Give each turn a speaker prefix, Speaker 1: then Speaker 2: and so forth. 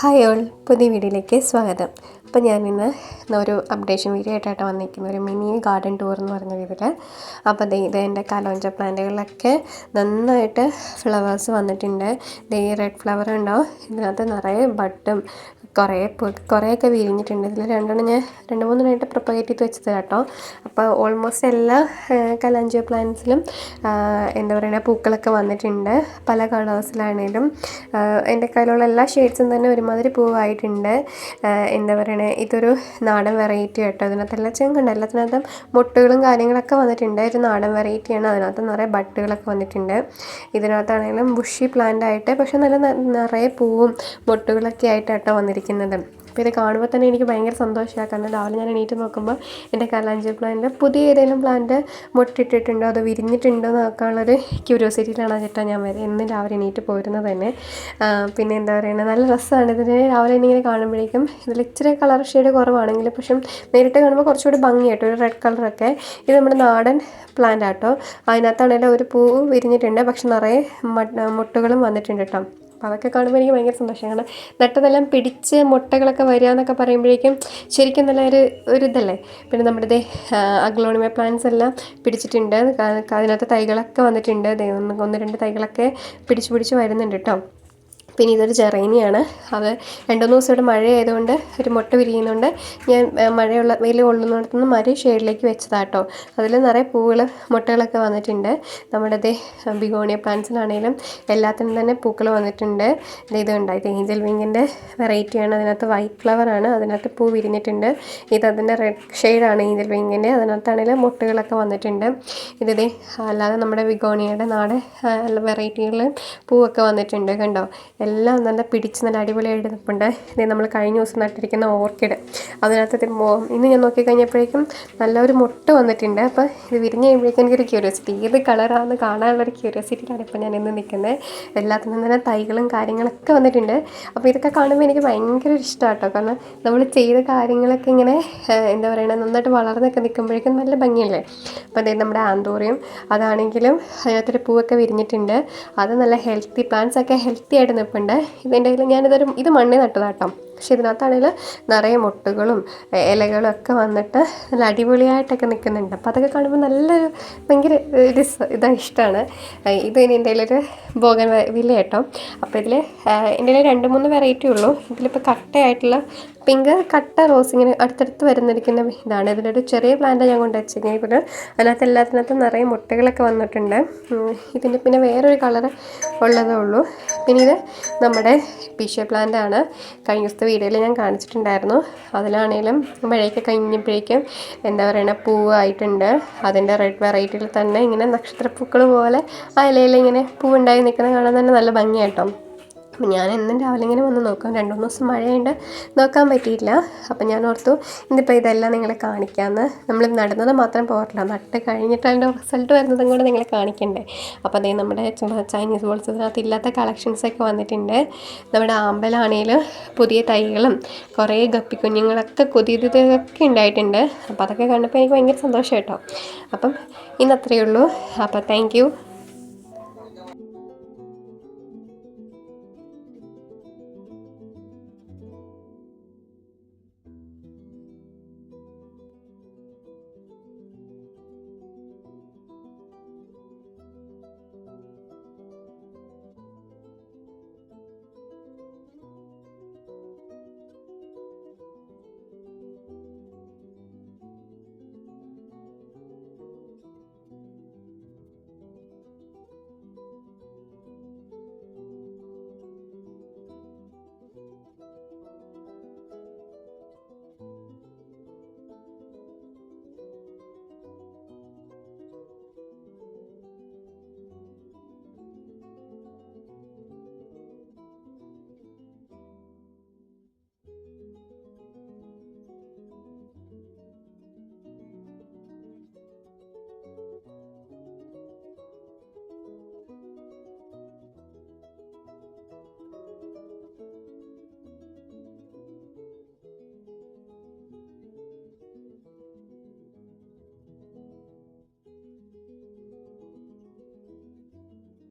Speaker 1: Hi all പുതിയ വീഡിയോയിലേക്ക് സ്വാഗതം. അപ്പോൾ ഞാനിന്ന് ഒരു അപ്ഡേഷൻ വീഡിയോ ആയിട്ടാണ് വന്നിരിക്കുന്നത്. ഒരു മിനി ഗാർഡൻ ടൂർ എന്ന് പറഞ്ഞ രീതിയിൽ. അപ്പോൾ ഇത് എന്റെ കലോഞ്ച പ്ലാന്റുകളിലൊക്കെ നന്നായിട്ട് ഫ്ലവേഴ്സ് വന്നിട്ടുണ്ട്. ഈ റെഡ് ഫ്ലവർ ഉണ്ടോ? ഇതിനകത്ത് നിറയെ ബഡും കുറേ കുറേയൊക്കെ വിരിഞ്ഞിട്ടുണ്ട്. ഇതിൽ രണ്ടെണ്ണം ഞാൻ രണ്ട് മൂന്നെണ്ണമായിട്ട് പ്രൊപ്പഗേറ്റ് ചെയ്ത് വെച്ചത് കേട്ടോ അപ്പോൾ ഓൾമോസ്റ്റ് എല്ലാ കലാഞ്ചിയോ പ്ലാന്റ്സിലും എന്താ പറയുക പൂക്കളൊക്കെ വന്നിട്ടുണ്ട്. പല കളേഴ്സിലാണേലും എന്റെ കയ്യിലുള്ള എല്ലാ ഷെയ്ഡ്സും തന്നെ ഒരുമാതിരി പൂവായിട്ടുണ്ട്. എന്താ പറയണേ ഇതൊരു നാടൻ വെറൈറ്റി കേട്ടോ അതിനകത്തെല്ലാം ചെങ്കുണ്ട് എല്ലാത്തിനകത്തും മുട്ടുകളും കാര്യങ്ങളൊക്കെ വന്നിട്ടുണ്ട്. ഒരു നാടൻ വെറൈറ്റിയാണ് അതിനകത്ത് നിറയെ ബട്ടുകളൊക്കെ വന്നിട്ടുണ്ട്. ഇതിനകത്താണെങ്കിലും ബുഷി പ്ലാന്റ് ആയിട്ട് പക്ഷെ നല്ല നിറയെ പൂവും മുട്ടുകളൊക്കെ ആയിട്ട് കേട്ടോ വന്നിരിക്കുന്നത്. അപ്പോൾ ഇത് കാണുമ്പോൾ തന്നെ എനിക്ക് ഭയങ്കര സന്തോഷമാണ് കാരണം രാവിലെ ഞാൻ എണീറ്റ് നോക്കുമ്പോൾ എന്റെ കലാഞ്ചി പ്ലാന്റ് പുതിയ ഏതെങ്കിലും പ്ലാന്റ് മുട്ടിട്ടിട്ടുണ്ടോ അതോ വിരിഞ്ഞിട്ടുണ്ടോ എന്ന് നോക്കാനുള്ളൊരു ക്യൂരിയോസിറ്റിയിലാണ് ചേട്ടാ ഞാൻ വരെ എന്നും രാവിലെ എണീറ്റ് പോരുന്നത് തന്നെ. പിന്നെ എന്താ പറയുക നല്ല രസമാണ് ഇതിന് രാവിലെ ഇങ്ങനെ കാണുമ്പോഴേക്കും ഇതിൽ ഇച്ചിരി കളർ ഷെയ്ഡ് കുറവാണെങ്കിലും പക്ഷെ നേരിട്ട് കാണുമ്പോൾ കുറച്ചുകൂടി ഭംഗിയായിട്ട് ഒരു റെഡ് കളറൊക്കെ ഇത് നമ്മുടെ നാടൻ പ്ലാന്റ് ആട്ടോ അതിനകത്താണെങ്കിലും ഒരു പൂ വിരിഞ്ഞിട്ടുണ്ട്. പക്ഷെ നിറയെ മുട്ടുകളും വന്നിട്ടുണ്ട് കേട്ടോ അപ്പോൾ അതൊക്കെ കാണുമ്പോൾ എനിക്ക് ഭയങ്കര സന്തോഷമാണ് കാരണം നട്ടതെല്ലാം പിടിച്ച് മുട്ടകളൊക്കെ വരിക എന്നൊക്കെ പറയുമ്പോഴേക്കും ശരിക്കും നല്ല ഒരു ഒരു ഇതല്ലേ? പിന്നെ നമ്മുടെ ഇതേ അഗ്ലോണിമ പ്ലാന്റ്സ് എല്ലാം പിടിച്ചിട്ടുണ്ട്. അതിനകത്ത് തൈകളൊക്കെ വന്നിട്ടുണ്ട്. ഒന്ന് രണ്ട് തൈകളൊക്കെ പിടിച്ച് പിടിച്ച് വരുന്നുണ്ട് കേട്ടോ. പിന്നെ ഇതൊരു ജെറേനിയാണ്. അത് രണ്ട് മൂന്ന് ദിവസം ഇവിടെ മഴയായതുകൊണ്ട് ഒരു മുട്ട വിരിയുന്നുണ്ട്. ഞാൻ മഴയുള്ള വെയിൽ കൊള്ളുന്നിടത്തു നിന്ന് മരം ഷെയ്ഡിലേക്ക് വെച്ചതാട്ടോ. അതിൽ നിറയെ പൂവുകൾ മുട്ടകളൊക്കെ വന്നിട്ടുണ്ട്. നമ്മുടെ അതേ ബിഗോണിയ പ്ലാന്റ്സിലാണെങ്കിലും എല്ലാത്തിനും തന്നെ പൂക്കൾ വന്നിട്ടുണ്ട്. ഇത് ഉണ്ടായിട്ട് ഏഞ്ചൽ വിങ്ങിന്റെ വെറൈറ്റിയാണ്. അതിനകത്ത് വൈറ്റ് ഫ്ലവറാണ് അതിനകത്ത് പൂ വിരിഞ്ഞിട്ടുണ്ട്. ഇത് അതിന്റെ റെഡ് ഷെയ്ഡാണ് ഏഞ്ചൽ വിങ്ങിന്റെ. അതിനകത്താണെങ്കിലും മുട്ടകളൊക്കെ വന്നിട്ടുണ്ട്. ഇതേ അല്ലാതെ നമ്മുടെ ബിഗോണിയയുടെ നാട് വെറൈറ്റികളിൽ പൂവൊക്കെ വന്നിട്ടുണ്ട്. കണ്ടോ? എല്ലാം നല്ല പിടിച്ച് നല്ല അടിപൊളിയായിട്ട് നിൽപ്പുണ്ട് ഇത് നമ്മൾ കഴിഞ്ഞ ദിവസം നട്ടിരിക്കുന്ന ഓർക്കിഡ്. അതിനകത്ത് ഇന്ന് ഞാൻ നോക്കി കഴിഞ്ഞപ്പോഴേക്കും നല്ലൊരു മുട്ട വന്നിട്ടുണ്ട്. അപ്പോൾ ഇത് വിരിഞ്ഞ് കഴിയുമ്പോഴേക്കും എനിക്കൊരു ക്യൂരിയോസിറ്റി ഏത് കളറാണെന്ന് കാണാനുള്ളൊരു ക്യൂരിയോസിറ്റിയാണ് ഇപ്പോൾ ഞാൻ ഇന്ന് നിൽക്കുന്നത് എല്ലാത്തിനും തന്നെ തൈകളും കാര്യങ്ങളൊക്കെ വന്നിട്ടുണ്ട്. അപ്പോൾ ഇതൊക്കെ കാണുമ്പോൾ എനിക്ക് ഭയങ്കര ഇഷ്ടമാണ് കേട്ടോ കാരണം നമ്മൾ ചെയ്ത കാര്യങ്ങളൊക്കെ ഇങ്ങനെ എന്താ പറയുക നന്നായിട്ട് വളർന്നൊക്കെ നിൽക്കുമ്പോഴേക്കും നല്ല ഭംഗിയല്ലേ? അപ്പോൾ അതായത് നമ്മുടെ ആന്തോറിയം. അതാണെങ്കിലും അതിനകത്തൊരു പൂവൊക്കെ വിരിഞ്ഞിട്ടുണ്ട്. അത് നല്ല ഹെൽത്തി പ്ലാന്റ്സ് ഒക്കെ ഹെൽത്തി ആയിട്ട് ഇതിന്റെ കയ്യിൽ ഞാനിതൊരു ഇത് മണ്ണിൽ നട്ടതാട്ടോ. പക്ഷെ ഇതിനകത്താണെങ്കിൽ നിറയെ മുട്ടുകളും ഇലകളും ഒക്കെ വന്നിട്ട് നല്ല അടിപൊളിയായിട്ടൊക്കെ നിൽക്കുന്നുണ്ട്. അപ്പോൾ അതൊക്കെ കാണുമ്പോൾ നല്ലൊരു ഭയങ്കര ഒരു ഇതാ ഇഷ്ടമാണ്. ഇത് ഇനി എന്റെ കയ്യിലൊരു ബോഗൻ വില്ല കേട്ടോ. അപ്പോൾ ഇതിൽ എന്റെ രണ്ട് മൂന്ന് വെറൈറ്റി ഉള്ളൂ. ഇതിലിപ്പോൾ കട്ടയായിട്ടുള്ള പിങ്ക് കട്ട റോസ് ഇങ്ങനെ അടുത്തടുത്ത് വരുന്നിരിക്കുന്ന ഇതാണ്. ഇതിന്റെ ഒരു ചെറിയ പ്ലാന്റ് ഞാൻ കൊണ്ട് വെച്ചിരിക്കുന്നത്. ഇപ്പോൾ അതിനകത്ത് എല്ലാത്തിനകത്തും നിറയെ മുട്ടകളൊക്കെ വന്നിട്ടുണ്ട്. ഇതിന്റെ പിന്നെ വേറൊരു കളർ ഉള്ളതേ ഉള്ളൂ. പിന്നെ ഇത് നമ്മുടെ പിഷ്യ പ്ലാന്റ് ആണ്. കഴിഞ്ഞ ദിവസത്തെ വീഡിയോയിൽ ഞാൻ കാണിച്ചിട്ടുണ്ടായിരുന്നു. അതിലാണേലും മഴയൊക്കെ കഴിഞ്ഞപ്പോഴേക്കും എന്താ പറയുക പൂവായിട്ടുണ്ട് അതിന്റെ റെഡ് വെറൈറ്റിയിൽ തന്നെ ഇങ്ങനെ നക്ഷത്രപ്പൂക്കൾ പോലെ ആ ഇലയിൽ ഇങ്ങനെ പൂവുണ്ടായി നിൽക്കുന്നത് കാണാൻ തന്നെ നല്ല ഭംഗിയാട്ടോ. അപ്പം ഞാൻ എന്നും രാവിലെ ഇങ്ങനെ വന്ന് നോക്കാം. രണ്ട് മൂന്ന് ദിവസം മഴയുണ്ട് നോക്കാൻ പറ്റിയില്ല. അപ്പം ഞാൻ ഓർത്തു ഇന്നിപ്പോൾ ഇതെല്ലാം നിങ്ങളെ കാണിക്കാമെന്ന് നമ്മൾ നടന്നത് മാത്രം പോരല്ല നട്ട് കഴിഞ്ഞിട്ട് അതിന്റെ റിസൾട്ട് വരുന്നതും കൂടെ നിങ്ങളെ കാണിക്കണ്ടേ? അപ്പോൾ അതേ നമ്മുടെ ചൈനീസ് ബോൾസ് ഇതിനകത്ത് ഇല്ലാത്ത കളക്ഷൻസൊക്കെ വന്നിട്ടുണ്ട്. നമ്മുടെ ആമ്പലാണെങ്കിലും പുതിയ തൈകളും കുറേ ഗപ്പിക്കുഞ്ഞുങ്ങളൊക്കെ കൊതിയതൊക്കെ ഉണ്ടായിട്ടുണ്ട്. അപ്പോൾ അതൊക്കെ കണ്ടപ്പോൾ എനിക്ക് ഭയങ്കര സന്തോഷം കേട്ടോ അപ്പം ഇന്ന് അത്രയേ ഉള്ളൂ അപ്പോൾ താങ്ക്